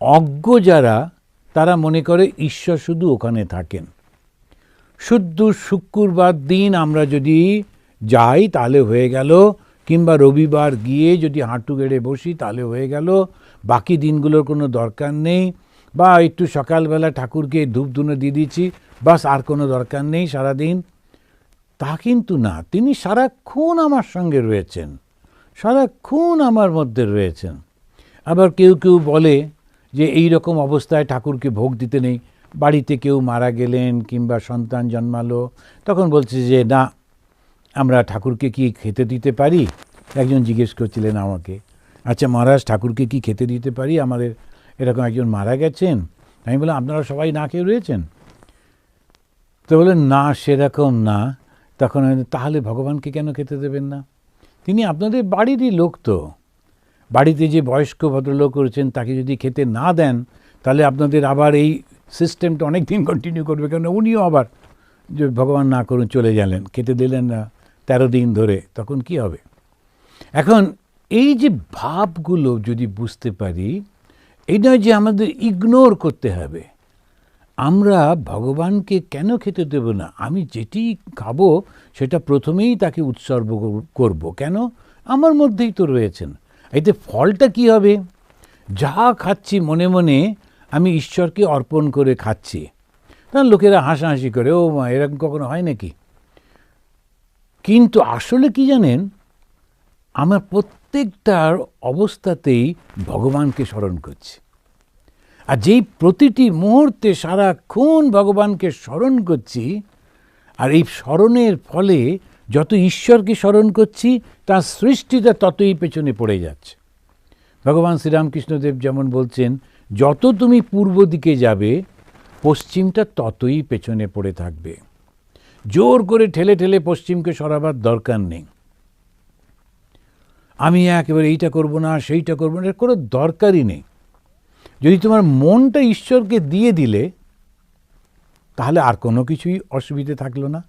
অজ্ঞ যারা, তারা মনে করে ঈশ্বর শুধু ওখানে থাকেন। শুদ্ধ শুক্রবার দিন আমরা যদি যাই, তাহলে হয়ে গেল, কিংবা রবিবার গিয়ে যদি হাঁটু গেড়ে বসি, তাহলে হয়ে গেল, বাকি দিনগুলোর কোনো দরকার নেই, বা একটু সকালবেলা ঠাকুরকে ধূপ ধুনো দিয়ে দিচ্ছি বাস আর কোনো দরকার নেই সারাদিন। তা কিন্তু না, তিনি সারাক্ষণ আমার সঙ্গে রয়েছেন, সারাক্ষণ আমার মধ্যে রয়েছেন। আবার কেউ কেউ বলে যে এই রকম অবস্থায় ঠাকুরকে ভোগ দিতে নেই, বাড়িতে কেউ মারা গেলেন কিংবা সন্তান জন্মালো, তখন বলছে যে, না, আমরা ঠাকুরকে কি খেতে দিতে পারি? একজন জিজ্ঞেস করছিলেন আমাকে আচ্ছা মহারাজ, ঠাকুরকে কি খেতে দিতে পারি? আমাদের এরকম একজন মারা গেছেন। আমি বললাম, আপনারা সবাই না খেয়ে রয়েছেন? তো বললেন না, সেরকম না। তখন তাহলে ভগবানকে কেন খেতে দেবেন না? তিনি আপনাদের বাড়িরই লোক তো। বাড়িতে যে বয়স্ক ভদ্রলোক রয়েছেন, তাকে যদি খেতে না দেন, তাহলে আপনাদের আবার এই সিস্টেমটা অনেক দিন কন্টিনিউ করবে। কারণ উনিও আবার যে ভগবান না করুন চলে গেলেন, খেতে দিলেন না তেরো দিন ধরে, তখন কি হবে? এখন এই যে ভাবগুলো যদি বুঝতে পারি, এই নয় যে আমাদের ইগনোর করতে হবে। আমরা ভগবানকে কেন খেতে দেব না? আমি যেটি খাব, সেটা প্রথমেই তাকে উৎসর্গ করব। কেন? আমার মধ্যেই তো রয়েছেন। এতে ফলটা কি হবে? যা খাচ্ছি মনে মনে আমি ঈশ্বরকে অর্পণ করে খাচ্ছি। তখন লোকেরা হাসাহাসি করে, ও এরকম কখনো হয় নাকি? কিন্তু আসলে কি জানেন? আমার প্রত্যেকটার অবস্থাতেই ভগবানকে স্মরণ করছি। আর যেই প্রতিটি মুহূর্তে সারাক্ষণ ভগবানকে স্মরণ করছি, আর এই স্মরণের ফলে যত ঈশ্বরকে স্মরণ করছি, তার সৃষ্টিটা ততই পেছনে পড়ে যাচ্ছে। ভগবান শ্রীরামকৃষ্ণদেব যেমন বলছেন, যত তুমি পূর্ব দিকে যাবে, পশ্চিমটা ততই পেছনে পড়ে থাকবে। জোর করে ঠেলে ঠেলে পশ্চিমকে সরাবার দরকার নেই। আমি একেবারে এইটা করব না, সেইটা করব না কোনো দরকারই নেই। যদি তোমার মনটা ঈশ্বরকে দিয়ে দিলে, তাহলে আর কোনো কিছুই অসুবিধে থাকল না।